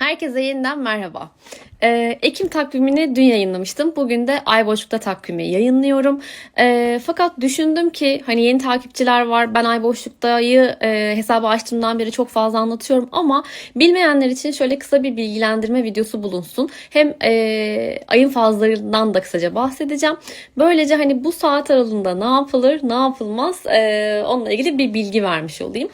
Herkese yeniden merhaba. Ee, Ekim takvimini dün yayınlamıştım. Bugün de ay boşlukta takvimi yayınlıyorum. Ee, fakat düşündüm ki hani yeni takipçiler var. Ben ay boşluktayı e, hesabı açtığımdan beri çok fazla anlatıyorum ama bilmeyenler için şöyle kısa bir bilgilendirme videosu bulunsun. Hem e, ayın fazlarından da kısaca bahsedeceğim. Böylece hani bu saat aralığında ne yapılır, ne yapılmaz e, onunla ilgili bir bilgi vermiş olayım.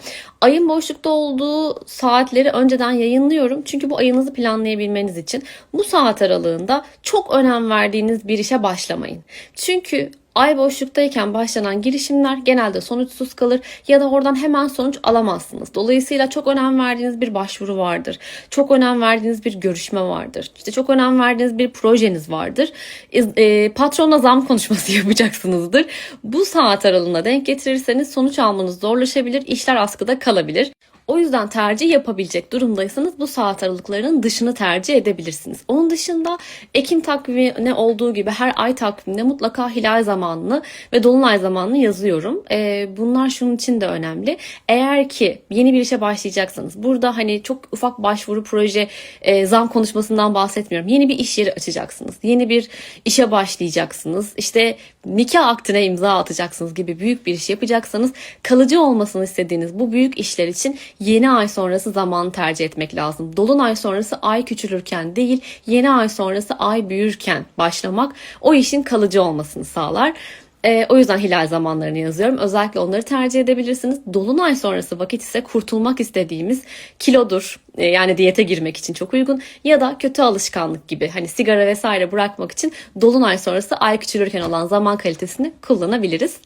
Ayın boşlukta olduğu saatleri önceden yayınlıyorum. Çünkü bu ayınızı planlayabilmeniz için bu saat aralığında çok önem verdiğiniz bir işe başlamayın. Çünkü ay boşluktayken başlanan girişimler genelde sonuçsuz kalır ya da oradan hemen sonuç alamazsınız. Dolayısıyla çok önem verdiğiniz bir başvuru vardır. Çok önem verdiğiniz bir görüşme vardır. İşte çok önem verdiğiniz bir projeniz vardır. E, patronla zam konuşması yapacaksınızdır. Bu saat aralığına denk getirirseniz sonuç almanız zorlaşabilir, işler askıda kalabilir. O yüzden tercih yapabilecek durumdaysanız bu saat aralıklarının dışını tercih edebilirsiniz. Onun dışında Ekim takvimi olduğu gibi her ay takviminde mutlaka hilal zamanını ve dolunay zamanını yazıyorum. Ee, bunlar şunun için de önemli. Eğer ki yeni bir işe başlayacaksanız burada hani çok ufak başvuru proje e, zam konuşmasından bahsetmiyorum. Yeni bir iş yeri açacaksınız. Yeni bir işe başlayacaksınız. İşte nikah aktine imza atacaksınız gibi büyük bir iş yapacaksanız kalıcı olmasını istediğiniz bu büyük işler için yeni ay sonrası zamanı tercih etmek lazım. Dolunay sonrası ay küçülürken değil, yeni ay sonrası ay büyürken başlamak o işin kalıcı olmasını sağlar. E, o yüzden hilal zamanlarını yazıyorum. Özellikle onları tercih edebilirsiniz. Dolunay sonrası vakit ise kurtulmak istediğimiz kilodur. E, yani diyete girmek için çok uygun. Ya da kötü alışkanlık gibi hani sigara vesaire bırakmak için dolunay sonrası ay küçülürken olan zaman kalitesini kullanabiliriz.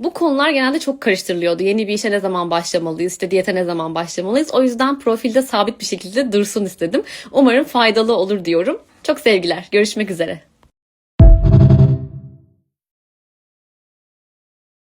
Bu konular genelde çok karıştırılıyordu. Yeni bir işe ne zaman başlamalıyız, işte diyete ne zaman başlamalıyız. O yüzden profilde sabit bir şekilde dursun istedim. Umarım faydalı olur diyorum. Çok sevgiler. Görüşmek üzere.